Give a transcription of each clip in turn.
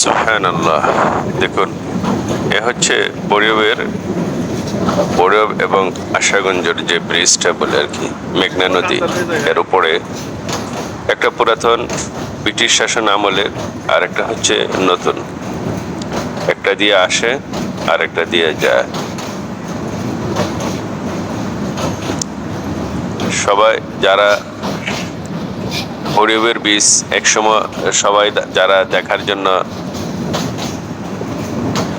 সুহান আল্লাহ দেখুন, এ হচ্ছে বড়িয়বের বড়িয়ব এবং আশাগঞ্জের যে ব্রিজটা বলে আর কি, মেঘনা নদী। এর উপরে একটা পুরাতন ব্রিটিশ শাসন আমলের আর একটা হচ্ছে নতুন। একটা দিয়ে আসে আর একটা দিয়ে যায়। সবাই যারা হরিবের বীজ একসময় সবাই যারা দেখার জন্য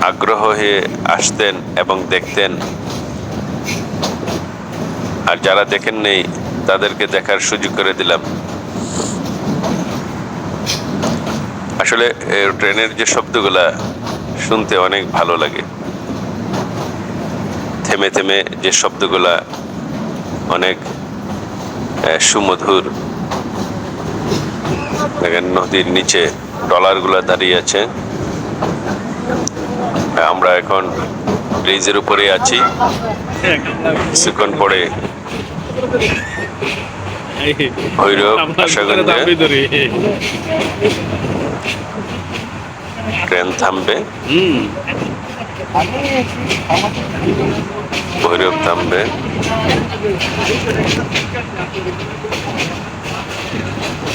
আগ্রহ হয়ে আসতেন এবং দেখতেন। আর যারা দেখেন নেই, তাদেরকে দেখার সুযোগ করে দিলাম। আসলে ট্রেনের যে শব্দগুলা শুনতে অনেক ভালো লাগে। থেমে থেমে যে শব্দগুলা অনেক সুমধুর দেখেন নদীর নিচে ডলারগুলো দাঁড়িয়ে আছে। আমরা এখন ব্রিজের উপরে আছি। কিছুক্ষণ পরে ভৈরব ট্রেন থামবে। ভৈরব থামবে।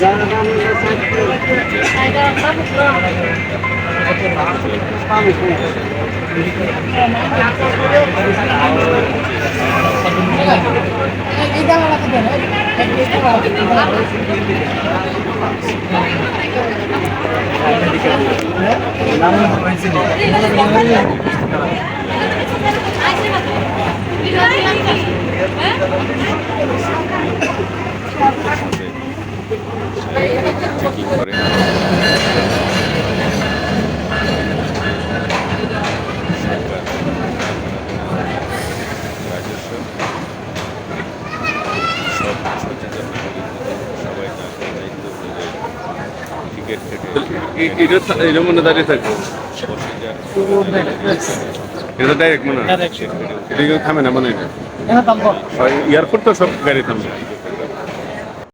Jangan kami চেকিং করে এটা মনে দাঁড়িয়ে থাকবে এটা ডাইরেক্ট মনে হয়। এটা কেউ থামে না মনে হয়। এয়ারপোর্ট তো সব গাড়ি থামবে